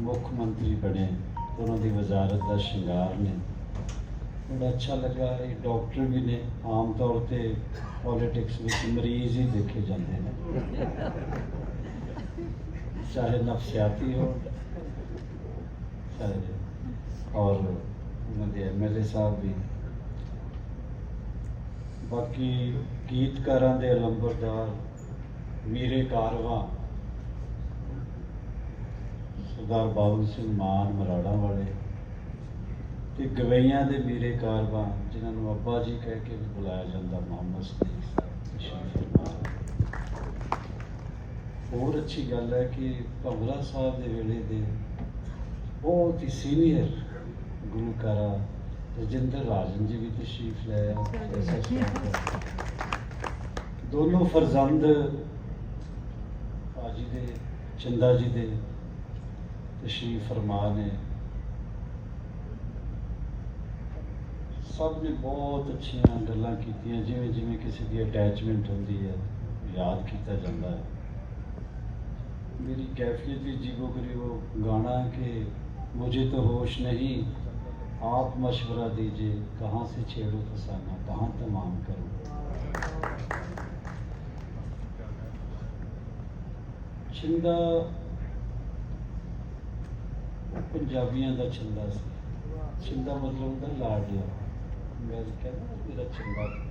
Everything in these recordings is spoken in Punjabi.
ਮੁੱਖ ਮੰਤਰੀ ਬਣੇ ਉਹਨਾਂ ਦੀ ਵਜ਼ਾਰਤ ਦਾ ਸ਼ਿੰਗਾਰ ਨੇ। ਬੜਾ ਅੱਛਾ ਲੱਗਾ ਇਹ ਡਾਕਟਰ ਵੀ ਨੇ, ਆਮ ਤੌਰ ਤੇ ਪੋਲਿਟਿਕਸ ਵਿੱਚ ਮਰੀਜ਼ ਹੀ ਦੇਖੇ ਜਾਂਦੇ ਨੇ। ਚਾਹੇ ਨਫਸਿਆਤੀ ਹੋ ਚਾਹੇ ਔਰ ਉਹਨਾਂ ਦੇ ਐਮਐਲਏ ਸਾਹਿਬ ਵੀ। ਬਾਕੀ ਗੀਤਕਾਰਾਂ ਦੇ ਅਲੰਬਰਦਾਰ, ਮੀਰੇ ਕਾਰਵਾ ਸਰਦਾਰ ਬਾਬੂ ਸਿੰਘ ਮਾਨ ਮਰਾੜਾ ਵਾਲੇ ਤੇ ਗਵਈਆਂ ਦੇ ਮੀਰੇ ਕਾਰਵਾ ਜਿਨ੍ਹਾਂ ਨੂੰ ਅੱਬਾ ਜੀ ਕਹਿ ਕੇ ਵੀ ਬੁਲਾਇਆ ਜਾਂਦਾ ਮੁਹੰਮਦ ਸਦੀਕ ਸਾਹਿਬ ਹੋਰ ਅੱਛੀ ਗੱਲ ਹੈ ਕਿ ਭੰਗਰਾ ਸਾਹਿਬ ਦੇ ਵੇਲੇ ਦੇ ਬਹੁਤ ਹੀ ਸੀਨੀਅਰ ਗੁਰੂਕਾਰਾ ਰਜਿੰਦਰ ਰਾਜਨ ਜੀ ਵੀ ਤਸ਼ਰੀਫ ਲੈ। ਦੋਨੋਂ ਫਰਜ਼ੰਦ ਭਾਜੀ ਦੇ ਚੰਦਾ ਜੀ ਦੇ ਤਸ਼ਰੀਫ ਫਰਮਾ ਨੇ ਸਭ ਨੇ ਬਹੁਤ ਅੱਛੀਆਂ ਗੱਲਾਂ ਕੀਤੀਆਂ ਜਿਵੇਂ ਜਿਵੇਂ ਕਿਸੇ ਦੀ ਅਟੈਚਮੈਂਟ ਹੁੰਦੀ ਹੈ ਯਾਦ ਕੀਤਾ ਜਾਂਦਾ ਹੈ मेरी कैफियत भी जीवो गरीबो गाना कि मुझे तो होश नहीं आप मशवरा दीजिए कहाँ से छेड़ो फसाना कहाँ तमाम करूँ ਛਿੰਦਾ ਪੰਜਾਬੀਆਂ ਦਾ ਛਿੰਦਾ ਸੀ। ਛਿੰਦਾ ਮਤਲਬ ਹੁੰਦਾ ਲਾਡਲਾ ਮੈਂ ਕਹਿੰਦਾ ਮੇਰਾ ਛੰਦਾ।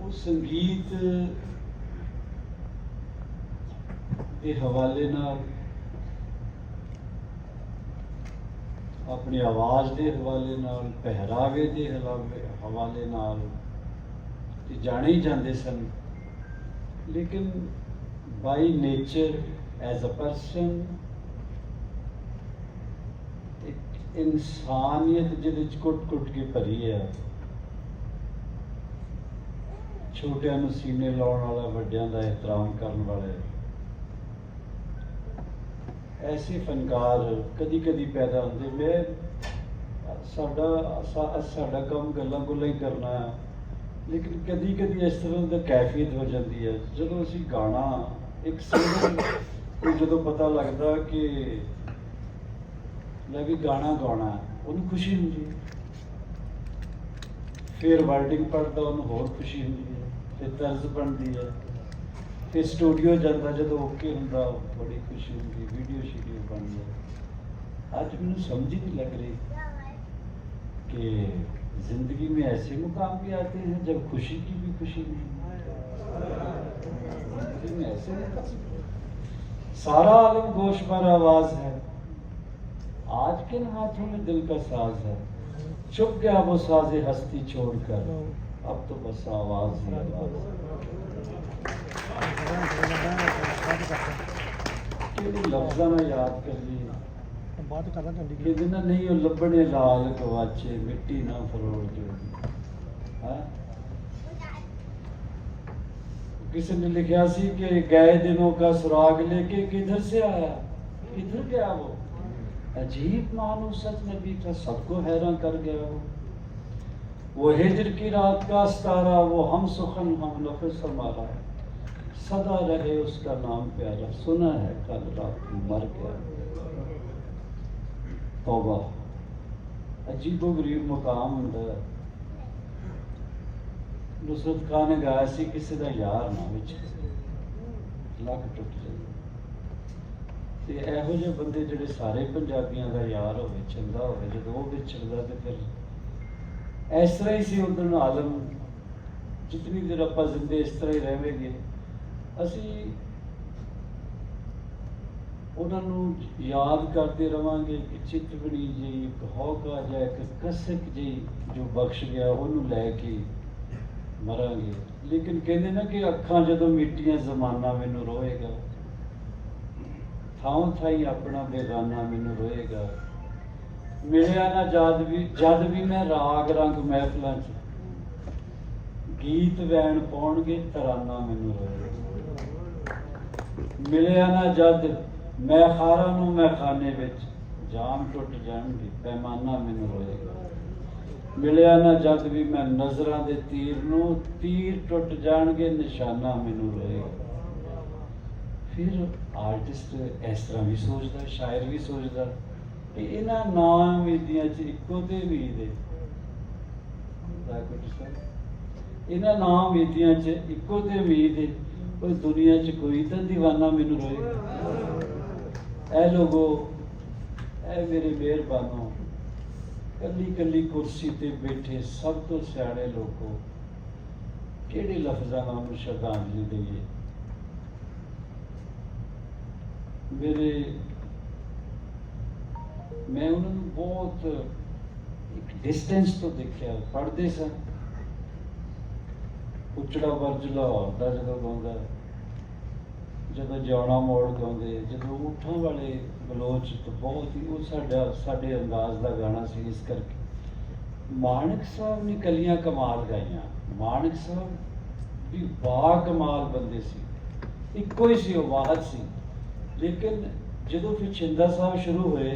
ਉਹ ਸੰਗੀਤ ਦੇ ਹਵਾਲੇ ਨਾਲ, ਆਪਣੀ ਆਵਾਜ਼ ਦੇ ਹਵਾਲੇ ਨਾਲ, ਪਹਿਰਾਵੇ ਦੇ ਹਲਾਵੇ- ਹਵਾਲੇ ਨਾਲ ਤੇ ਜਾਣੇ ਹੀ ਜਾਂਦੇ ਸਨ। ਲੇਕਿਨ by nature as a person ਇੱਕ ਇਨਸਾਨੀਅਤ ਜਿਹਦੇ ਚ ਕੁੱਟ-ਕੁੱਟ ਕੇ ਭਰੀ ਹੈ ਛੋਟਿਆਂ ਨੂੰ ਸੀਨੇ ਲਾਉਣ ਵਾਲਾ, ਵੱਡਿਆਂ ਦਾ ਇਤਰਾਮ ਕਰਨ ਵਾਲੇ ਐਸੇ ਫਨਕਾਰ ਕਦੀ ਕਦੀ ਪੈਦਾ ਹੁੰਦੇ। ਮੈਂ ਸਾਡਾ ਸਾਡਾ ਕੰਮ ਗੱਲਾਂ ਗੁੱਲਾਂ ਹੀ ਕਰਨਾ ਹੈ ਲੇਕਿਨ ਕਦੀ ਕਦੀ ਇਸ ਤਰ੍ਹਾਂ ਦਾ ਕੈਫੀਅਤ ਹੋ ਜਾਂਦੀ ਹੈ ਜਦੋਂ ਅਸੀਂ ਗਾਣਾ, ਇੱਕ ਸਿੰਗਰ ਨੂੰ ਜਦੋਂ ਪਤਾ ਲੱਗਦਾ ਕਿ ਲੈ ਵੀ ਗਾਣਾ ਗਾਉਣਾ ਹੈ, ਉਹਨੂੰ ਖੁਸ਼ੀ ਹੁੰਦੀ ਹੈ ਫਿਰ ਵਰਡਿੰਗ ਪੜਦਾ ਉਹਨੂੰ ਹੋਰ ਖੁਸ਼ੀ ਹੁੰਦੀ ਹੈ ਫਿਰ ਤਰਜ਼ ਬਣਦੀ ਹੈ ਫਿਰ ਸਟੂਡੀਓ ਜਾਂਦਾ ਜਦੋਂ ਓਕੇ ਹੁੰਦਾ ਬੜੀ ਖੁਸ਼ੀ ਹੁੰਦੀ ਵੀਡੀਓ ਸ਼ੀਡੀਓ ਬਣਦੀ ਹੈ ਅੱਜ ਮੈਨੂੰ ਸਮਝ ही नहीं लग रही कि जिंदगी में ऐसे मुकाम भी आते हैं जब खुशी की भी खुशी नहीं जिंदगी में ऐसे मुकाम सारा आलम गोश पर आवाज है آج کن ہاتھوں میں دل کا ساز ہے۔ چھپ گیا وہ ساز ہستی چھوڑ کر۔ اب تو بس آواز ہی آواز۔ لفظہ نہ یاد کر لی۔ کہ دن نہیں وہ لبنے لال کواچے مٹی نہ فروڑ جو ہاں؟ کسی نے لکھا سی کہ گئے دنوں کا سراغ لے کے کدھر سے آیا؟ کدھر گیا وہ؟ عجیب مانوست بھی تھا، سب کو حیران کر گیا وہ وہ ہجر کی رات کا ستارہ، وہ ہم سخن ہم نفس ہمارا ہے۔ صدا رہے اس کا نام پیارا، سنا ہے کل رات مر گیا۔ توبہ۔ عجیب و غریب مقام ہوتا ہے۔ نصرت خان نے گایا سی کسی کا یار نہ بچ لک ٹوٹ جائے۔ ਤੇ ਇਹੋ ਜਿਹੇ ਬੰਦੇ ਜਿਹੜੇ ਸਾਰੇ ਪੰਜਾਬੀਆਂ ਦਾ ਯਾਰ ਹੋਵੇ, ਚੰਗਾ ਹੋਵੇ, ਜਦੋਂ ਉਹ ਵਿਛੜਦਾ ਤੇ ਫਿਰ ਇਸ ਤਰ੍ਹਾਂ ਹੀ ਸੀ ਉਦੋਂ ਆਲਮ। ਜਿਤਨੀ ਦੇਰ ਆਪਾਂ ਜ਼ਿੰਦੇ ਇਸ ਤਰ੍ਹਾਂ ਹੀ ਰਹਵੇਂਗੇ, ਅਸੀਂ ਉਹਨਾਂ ਨੂੰ ਯਾਦ ਕਰਦੇ ਰਵਾਂਗੇ ਕਿ ਚਿਤਵਣੀ ਜੀ ਇੱਕ ਹੌਕਾ ਜਿਹਾ ਇੱਕ ਕਸਕ ਜੀ ਜੋ ਬਖਸ਼ ਗਿਆ, ਉਹਨੂੰ ਲੈ ਕੇ ਮਰਾਂਗੇ। ਲੇਕਿਨ ਕਹਿੰਦੇ ਨਾ ਕਿ ਅੱਖਾਂ ਜਦੋਂ ਮਿੱਟੀਆਂ ਜ਼ਮਾਨਾ ਮੈਨੂੰ ਰੋਏਗਾ ਥਾਂ ਥਾਈ ਆਪਣਾ ਬੇਗਾਨਾ ਮੈਨੂੰ ਰੋਏਗਾ। ਮਿਲਿਆ ਨਾ ਜਦ ਵੀ ਜਦ ਵੀ ਮੈਂ ਰਾਗ ਰੰਗ ਮਹਿਫਲਾਂ 'ਚ ਗੀਤ ਵੈਣ ਪਾਉਣਗੇ, ਤਰਾਨਾ ਮੈਨੂੰ ਰੋਏਗਾ। ਮਿਲਿਆ ਨਾ ਜਦ ਮੈਂ ਖਾਰਾਂ ਨੂੰ ਮੈਂ ਖਾਨੇ ਵਿੱਚ ਜਾਮ ਟੁੱਟ ਜਾਣਗੇ, ਪੈਮਾਨਾ ਮੈਨੂੰ ਰੋਏਗਾ। ਮਿਲਿਆ ਨਾ ਜਦ ਵੀ ਮੈਂ ਨਜ਼ਰਾਂ ਦੇ ਤੀਰ ਨੂੰ ਤੀਰ ਟੁੱਟ ਜਾਣਗੇ, ਨਿਸ਼ਾਨਾ ਮੈਨੂੰ ਰੋਏਗਾ। ਫਿਰ ਆਰਟਿਸਟ ਇਸ ਤਰ੍ਹਾਂ ਵੀ ਸੋਚਦਾ, ਸ਼ਾਇਰ ਵੀ ਸੋਚਦਾ ਕਿ ਇਹਨਾਂ ਨਾਮ ਉਮੀਦੀਆਂ ਚ ਇੱਕੋ ਤੇ ਉਮੀਦ ਹੈ ਇਹਨਾਂ ਨਾਮ ਉਮੀਦੀਆਂ ਚ ਇੱਕੋ ਤੇ ਉਮੀਦ ਹੈ ਕੋਈ ਦੁਨੀਆ ਚ ਕੋਈ ਤਾਂ دیਵਾਨਾ ਮੈਨੂੰ ਰੋਏ। ਐ ਲੋਗੋ, ਐ ਮੇਰੇ ਮਿਹਰਬਾਨੋ ਕੱਲੀ ਕੱਲੀ ਕੁਰਸੀ ਤੇ ਬੈਠੇ ਸਭ ਤੋਂ ਸਿਆਣੇ ਲੋਕੋ, ਕਿਹੜੇ ਲਫ਼ਜ਼ਾਂ ਨਾਲ ਸ਼ਰਧਾਂਜਲੀ ਦੇਈਏ? ਮੇਰੇ ਮੈਂ ਉਹਨਾਂ ਨੂੰ ਬਹੁਤ ਇੱਕ ਡਿਸਟੈਂਸ ਤੋਂ ਦੇਖਿਆ, ਪੜ੍ਹਦੇ ਸਨ। ਉਚੜਾ ਵਰਜ ਲਾਹੌਰ ਦਾ ਜਦੋਂ ਗਾਉਂਦਾ ਜਦੋਂ ਜਾਣਾ ਮੋੜ ਗਾਉਂਦੇ ਜਦੋਂ ਉਠਾਂ ਵਾਲੇ ਬਲੋਚ ਤੋਂ ਬਹੁਤ ਹੀ ਉਹ ਸਾਡਾ, ਸਾਡੇ ਅੰਦਾਜ਼ ਦਾ ਗਾਣਾ ਸੀ ਇਸ ਕਰਕੇ। ਮਾਨਕ ਸਾਹਿਬ ਨੇ ਕਲੀਆਂ ਕਮਾਲ ਗਾਈਆਂ। ਮਾਨਕ ਸਾਹਿਬ ਵੀ ਬਾ ਕਮਾਲ ਬੰਦੇ ਸੀ। ਇੱਕੋ ਹੀ ਸੀ, ਉਹ ਵਾਹਦ ਸੀ। ਲੇਕਿਨ ਜਦੋਂ ਫਿਰ ਛਿੰਦਾ ਸਾਹਿਬ ਸ਼ੁਰੂ ਹੋਏ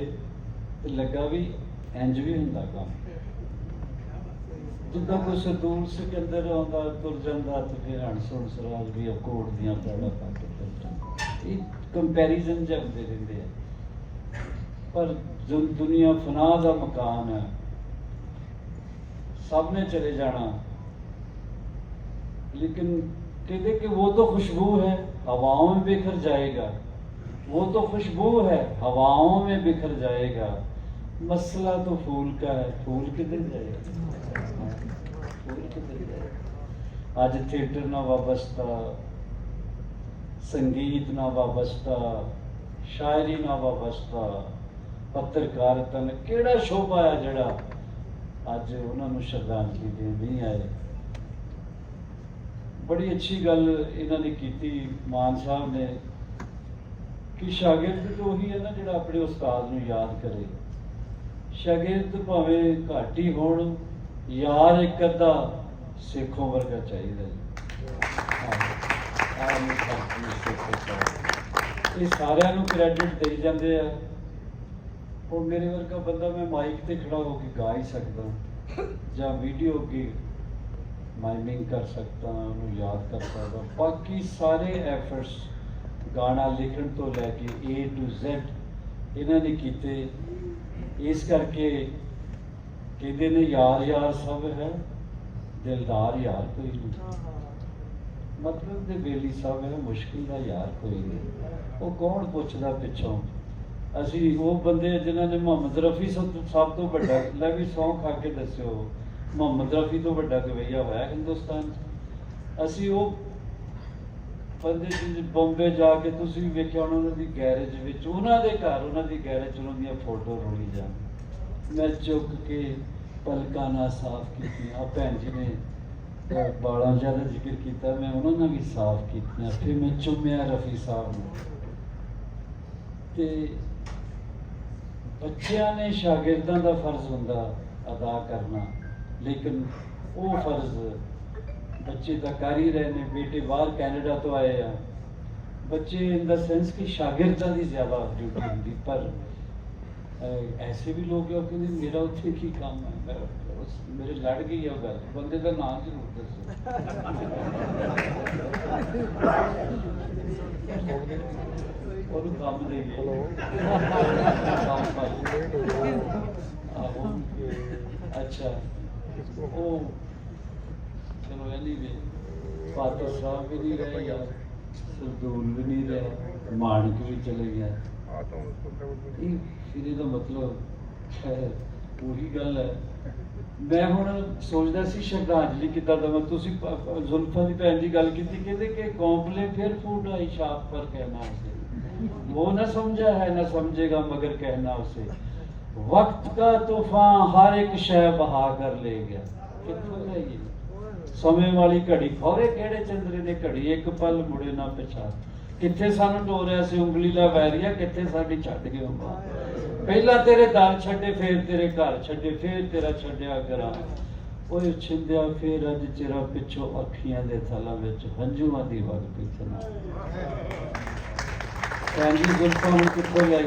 ਤੇ ਲੱਗਾ ਵੀ ਇੰਜ ਵੀ ਹੁੰਦਾ ਕੰਮ ਜਿੱਦਾਂ ਕੋਈ ਸਰਦੂਲ ਸਿਕੰਦਰ ਆਉਂਦਾ ਤੁਰ ਜਾਂਦਾ ਤੇ ਫਿਰ ਹਣਸੁਣ ਸਰਾਜ ਵੀ ਕੋਟ ਦੀਆਂ ਪੈੜਾ ਪਾ ਕੇ ਤੁਰ ਜਾਂਦਾ ਇਹ ਕੰਪੈਰੀਜ਼ਨ ਜਾਂਦੇ ਰਹਿੰਦੇ ਆ ਪਰ ਜੋ ਦੁਨੀਆ ਫਨਾ ਦਾ ਮਕਾਨ ਹੈ ਸਭ ਨੇ ਚਲੇ ਜਾਣਾ लेकिन कहते कि वो तो खुशबू है हवाओं में बिखर जाएगा وہ تو خوشبو ہے، ہواؤں میں بکھر جائے گا۔ مسئلہ تو پھول کا ہے، پھول کدھر جائے گا؟ پھول کدھر جائے گا؟ آج تھیٹر نہ وابستہ، سنگیت نہ وابستہ، شاعری نہ وابستہ پترکارتا نے کیڑا شعبہ ہے جڑا آج انہوں نے شردانجلی دین نہیں آئے۔ بڑی اچھی گل انہوں نے کیتی، مان صاحب نے ਕਿ ਸ਼ਾਗਿਰਦ ਤਾਂ ਉਹੀ ਹੈ ਨਾ ਜਿਹੜਾ ਆਪਣੇ ਉਸਤਾਦ ਨੂੰ ਯਾਦ ਕਰੇ। ਸ਼ਾਗਿਰਦ ਭਾਵੇਂ ਘੱਟ ਹੀ ਹੋਣ, ਯਾਰ ਇੱਕ ਅੱਧਾ ਸਿੱਖੋਂ ਵਰਗਾ ਚਾਹੀਦਾ ਜੀ। ਇਹ ਸਾਰਿਆਂ ਨੂੰ ਕ੍ਰੈਡਿਟ ਦੇਈ ਜਾਂਦੇ ਆ। ਉਹ ਮੇਰੇ ਵਰਗਾ ਬੰਦਾ ਮੈਂ ਮਾਈਕ ਤੇ ਖੜਾ ਹੋ ਕੇ ਗਾ ਹੀ ਸਕਦਾ, ਜਾਂ ਵੀਡੀਓ ਅੱਗੇ ਮਾਈਮਿੰਗ ਕਰ ਸਕਦਾ, ਉਹਨੂੰ ਯਾਦ ਕਰ ਸਕਦਾ। ਬਾਕੀ ਸਾਰੇ ਐਫਰਟਸ ਗਾਣਾ ਲਿਖਣ ਤੋਂ ਲੈ ਕੇ A to Z ਇਹਨਾਂ ਨੇ ਕੀਤੇ। ਇਸ ਕਰਕੇ ਕਹਿੰਦੇ ਨੇ ਯਾਰ ਯਾਰ ਸਭ ਹੈ ਦਿਲਦਾਰ ਯਾਰ ਕੋਈ ਨਹੀਂ। ਮਤਲਬ ਦੇ ਬੇਲੀ ਸਭ ਹੈ ਮੁਸ਼ਕਿਲ ਦਾ ਯਾਰ ਕੋਈ ਨਹੀਂ। ਉਹ ਕੌਣ ਪੁੱਛਦਾ ਪਿੱਛੋਂ? ਅਸੀਂ ਉਹ ਬੰਦੇ ਜਿਨ੍ਹਾਂ ਨੇ ਮੁਹੰਮਦ ਰਫੀ ਸਭ ਤੋਂ ਵੱਡਾ ਲੈ ਵੀ ਸੌਂ ਖਾ ਕੇ ਦੱਸਿਓ। ਮੁਹੰਮਦ ਰਫੀ ਤੋਂ ਵੱਡਾ ਗਵਈਆ ਹੋਇਆ ਹਿੰਦੁਸਤਾਨ 'ਚ। ਅਸੀਂ ਉਹ ਬੰਦੇ ਜਿਹਨੇ ਬੰਬੇ ਜਾ ਕੇ ਤੁਸੀਂ ਵੀ ਵੇਖਿਆ ਉਹਨਾਂ ਦੀ ਗੈਰੇਜ ਵਿੱਚ, ਉਹਨਾਂ ਦੇ ਘਰ, ਉਹਨਾਂ ਦੀ ਗੈਰੇਜ ਉਹਨਾਂ ਦੀਆਂ ਫੋਟੋ ਰੋਲੀ ਜਾਣ ਮੈਂ ਚੁੱਕ ਕੇ ਪਲਕਾਂ ਨਾਲ ਸਾਫ਼ ਕੀਤੀਆਂ ਭੈਣ ਜੀ ਨੇ ਬਾਲਾਂ ਜ਼ਿਆਦਾ ਜ਼ਿਕਰ ਕੀਤਾ, ਮੈਂ ਉਹਨਾਂ ਨਾਲ ਵੀ ਸਾਫ਼ ਕੀਤੀਆਂ, ਫਿਰ ਮੈਂ ਚੁੰਮਿਆ ਰਫੀ ਸਾਹਿਬ ਨੂੰ। ਤੇ ਬੱਚਿਆਂ ਨੇ ਸ਼ਾਗਿਰਦਾਂ ਦਾ ਫਰਜ਼ ਹੁੰਦਾ ਅਦਾ ਕਰਨਾ, ਲੇਕਿਨ ਉਹ ਫਰਜ਼ ਬੱਚੇ ਤਾਂ ਕਰ ਹੀ ਰਹੇ ਨੇ ਬੇਟੇ ਬਾਹਰ ਕੈਨੇਡਾ ਤੋਂ ਆਏ ਆ। ਬੱਚੇ ਇਨ ਦਾ ਸੈਂਸ ਕਿ ਸ਼ਾਗਿਰਦਾਂ ਦੀ ਜ਼ਿਆਦਾ ਡਿਊਟੀ ਹੁੰਦੀ ਪਰ ਐਸੇ ਵੀ ਲੋਕ ਆ ਕਹਿੰਦੇ ਮੇਰਾ ਉੱਥੇ ਕੀ ਕੰਮ ਹੈ ਮੇਰੇ ਲੜ ਗਈ ਉਹ ਗੱਲ। ਬੰਦੇ ਦਾ ਨਾਮ ਜ਼ਰੂਰ ਦੱਸੋ। ਉਹਨੂੰ ਕੰਮ ਦੇ. ਆਹੋ। ਅੱਛਾ। ਉਹ ਚਲੋ ਇਹ ਲਈ ਵੇ ਫਾਦਰ ਸਾਹਿਬ ਵੀ ਨਹੀਂ ਰਹੇ ਯਾਰ ਸਰਦੂਲ ਵੀ ਨਹੀਂ ਰਹੇ ਮਾਣਕ ਵੀ ਚਲੇ ਗਿਆ। ਇਹ ਫਿਰ ਇਹਦਾ ਮਤਲਬ ਉਹੀ ਗੱਲ ਹੈ। ਮੈਂ ਹੁਣ ਸੋਚਦਾ ਸੀ ਸ਼ਰਧਾਂਜਲੀ ਕਿੱਦਾਂ ਦਵਾਂ? ਤੁਸੀਂ ਜ਼ੁਲਫਾ ਦੀ ਭੈਣ ਦੀ ਗੱਲ ਕੀਤੀ ਕਹਿੰਦੇ ਕਿ ਕੌਂਪਲੇ ਫਿਰ ਫੂਡ ਆਈ ਸ਼ਾਪ ਪਰ ਕਹਿਣਾ ਉਸੇ। ਉਹ ਨਾ ਸਮਝਿਆ ਹੈ ਨਾ ਸਮਝੇਗਾ ਮਗਰ ਕਹਿਣਾ ਉਸੇ। ਵਕਤ ਦਾ ਤੂਫਾਨ ਹਰ ਇੱਕ ਸ਼ਹਿ ਬਹਾ ਕਰ ਲੈ ਗਿਆ। ਕਿੱਥੋਂ ਲੈ ਗਈ? ਸਮੇਂ ਵਾਲੀ ਘੜੀ, ਖੋਰੇ ਕਿਹੜੇ ਚੰਦਰੇ ਨੇ ਘੜੀ? ਇੱਕ ਪਲ ਮੁੜੇ ਨਾ ਪਿਛਾ ਕਿੱਥੇ ਸਾਨੂੰ ਟੋਰਿਆ ਸੀ ਉਂਗਲੀ ਦਾ ਵੈਰੀਆ, ਕਿੱਥੇ ਸਾਡੀ ਛੱਡ ਗਏ ਮਾਂ ਪਹਿਲਾਂ ਤੇਰੇ ਦਰ ਛੱਡੇ, ਫੇਰ ਤੇਰੇ ਘਰ ਛੱਡੇ, ਫੇਰ ਤੇਰਾ ਛੱਡਿਆ ਘਰਾਂ ਓਏ ਛਿੰਦਿਆ, ਫੇਰ ਅੱਜ ਚਿਹਰਾ ਪਿੱਛੋਂ ਅੱਖੀਆਂ ਦੇ ਥਲਾਂ ਵਿੱਚ ਹੰਝੂਆਂ ਦੀ ਵਗ ਪਿੱਛੇ ਨਾ ਕਹਿੰਦੀ ਗੁਲਫਾਂ ਨੂੰ ਕਿੱਥੋਂ ਲਿਆਈ?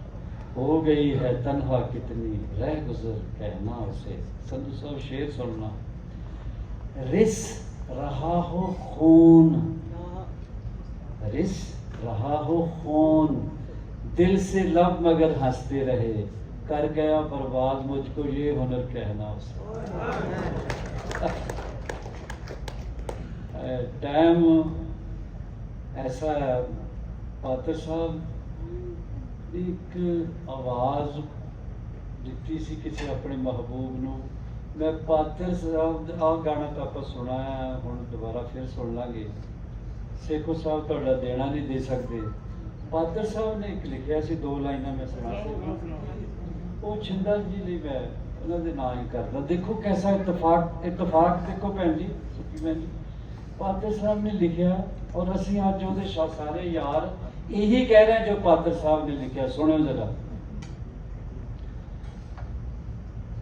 ہو گئی ہے تنہا کتنی رہ گزر کہنا اسے۔ سندھو صاحب شعر سننا۔ رس رہا ہو خون۔ رس رہا ہو خون۔ دل سے لب مگر ہنستے رہے۔ کر گیا برباد، مجھ کو یہ ہنر کہنا اسے ٹائم ایسا ہے، پاتر صاحب ਇੱਕ ਆਵਾਜ਼ ਦਿੱਤੀ ਸੀ ਕਿਸੇ ਆਪਣੇ ਮਹਿਬੂਬ ਨੂੰ। ਮੈਂ ਪਾਤਰ ਸਾਹਿਬ ਦਾ ਆਹ ਗਾਣਾ ਤਾਂ ਆਪਾਂ ਸੁਣਾਇਆ ਹੁਣ ਦੁਬਾਰਾ ਫਿਰ ਸੁਣ ਲਾਂਗੇ। ਸੇਖੋ ਸਾਹਿਬ ਤੁਹਾਡਾ ਦੇਣਾ ਨਹੀਂ ਦੇ ਸਕਦੇ। ਪਾਤਰ ਸਾਹਿਬ ਨੇ ਇੱਕ ਲਿਖਿਆ ਸੀ ਦੋ ਲਾਈਨਾਂ ਮੈਂ ਸੁਣਾ ਸਕਦਾ। ਉਹ ਛਿੰਦਾ ਜੀ ਲਈ ਮੈਂ ਉਹਨਾਂ ਦੇ ਨਾਂ ਹੀ ਕਰਦਾ। ਦੇਖੋ ਕੈਸਾ ਇਤਫਾਕ ਇਤਫਾਕ ਦੇਖੋ ਭੈਣ ਜੀ ਸੁਖੀ ਭੈਣ ਜੀ। ਪਾਤਰ ਸਾਹਿਬ ਨੇ ਲਿਖਿਆ ਔਰ ਅਸੀਂ ਅੱਜ ਉਹਦੇ ਸਾਰੇ ਯਾਰ ਇਹੀ ਕਹਿ ਰਹੇ ਜੋ ਪਾਤਰ ਸਾਹਿਬ ਨੇ ਲਿਖਿਆ, ਸੁਣਿਓ ਜਰਾ।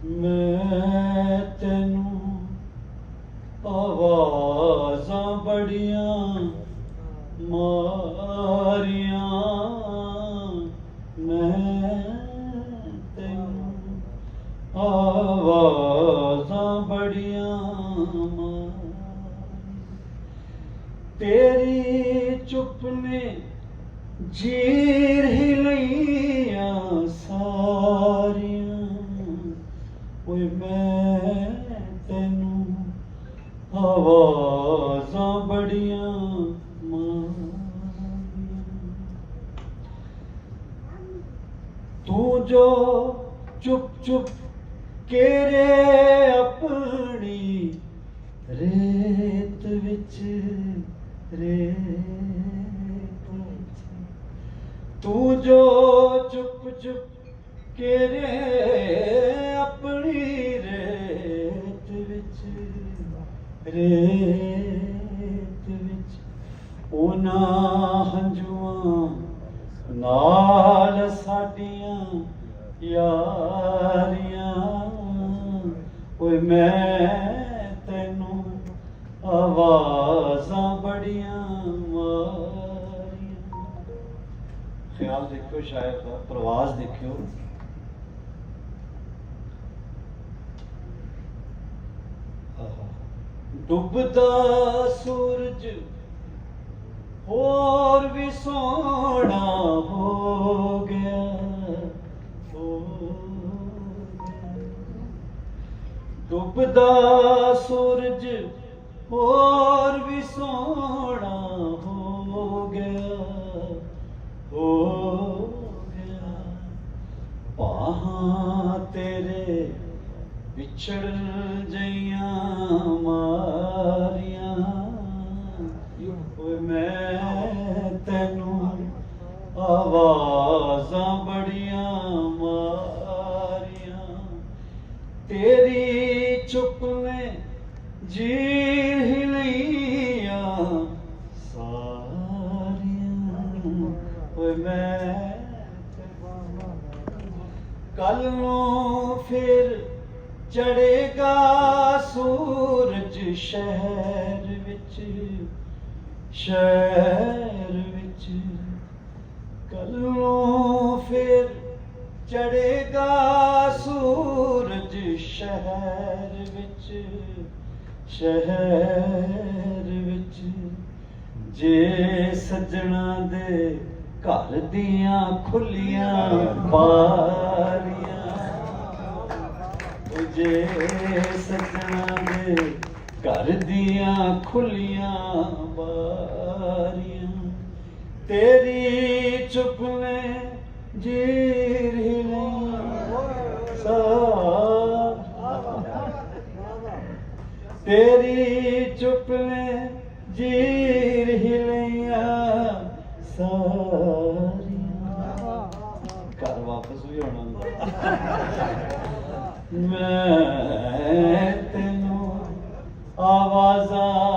ਮੈਂ ਤੈਨੂੰ ਆਵਾਜ਼ਾਂ ਬੜੀਆਂ ਮਾਰੀਆਂ, ਮੈਂ ਤੈਨੂੰ ਆਵਾਜ਼ਾਂ ਬੜੀਆਂ ਮਾਰੀਆਂ। ਤੇਰੀ ਚੁੱਪ ਨੇ ਜੀਰ ਹੀ ਲਈਆਂ ਸਾਰੀਆਂ। ਓਏ ਮੈਂ ਤੈਨੂੰ ਆਵਾਜ਼ਾਂ ਬੜੀਆਂ ਤੂੰ ਜੋ ਚੁੱਪ ਚੁੱਪ ਕੇਰੇ ਆਪਣੀ ਰੇਤ ਵਿੱਚ ਰੇਤ ਤੂੰ ਜੋ ਚੁੱਪ ਚੁੱਪ ਕੇ ਰੇ ਆਪਣੀ ਰੇਤ ਵਿੱਚ ਰੇਤ ਵਿੱਚ ਉਹਨਾਂ ਹੰਝੂਆਂ ਨਾਲ ਖਿਆਲ ਸ਼ਾਇਦ ਦਾ ਪ੍ਰਵਾਸ ਦੇਖਿਓ ਆਹਾ। ਡੁੱਬਦਾ ਸੂਰਜ ਹੋਰ ਵੀ ਸੋਹਣਾ ਹੋ ਗਿਆ ਹੋ ਗਿਆ। ਡੁੱਬਦਾ ਸੂਰਜ ਹੋਰ ਵੀ ਸੋਹਣਾ ਹੋ ਗਿਆ ਹੋ ਬਾਹਾਂ ਤੇਰੇ ਵਿਛੜ ਜਈਆਂ ਮਾਰੀਆਂ। ਓਏ ਮੈਂ ਤੈਨੂੰ ਆਵਾਜ਼ਾਂ ਬੜੀਆਂ ਮਾਰੀਆਂ। ਤੇਰੀ ਚੁੱਪ ਨੇ ਜੀ ਕੱਲ ਨੂੰ ਫਿਰ ਚੜੇਗਾ ਸੂਰਜ ਸ਼ਹਿਰ ਵਿੱਚ ਸ਼ਹਿਰ ਵਿੱਚ। ਕੱਲ ਨੂੰ ਫਿਰ ਚੜੇਗਾ ਸੂਰਜ ਸ਼ਹਿਰ ਵਿੱਚ ਸ਼ਹਿਰ ਵਿੱਚ। ਜੇ ਸੱਜਣਾ ਦੇ ਘਰ ਦੀਆਂ ਖੁੱਲੀਆਂ ਉਹ ਜੇ ਸੱਜਣਾ ਦੇ ਘਰ ਦੀਆਂ ਖੁੱਲੀਆਂ ਬਾਰੀਆਂ ਤੇਰੀ ਚੁੱਪ ਨੇ ਜੀਰ ਹੀ ਤੇਰੀ ਚੁੱਪ ਨੇ ਜੀਰ ਮੈਂ ਤੈਨੂੰ ਆਵਾਜ਼ਾਂ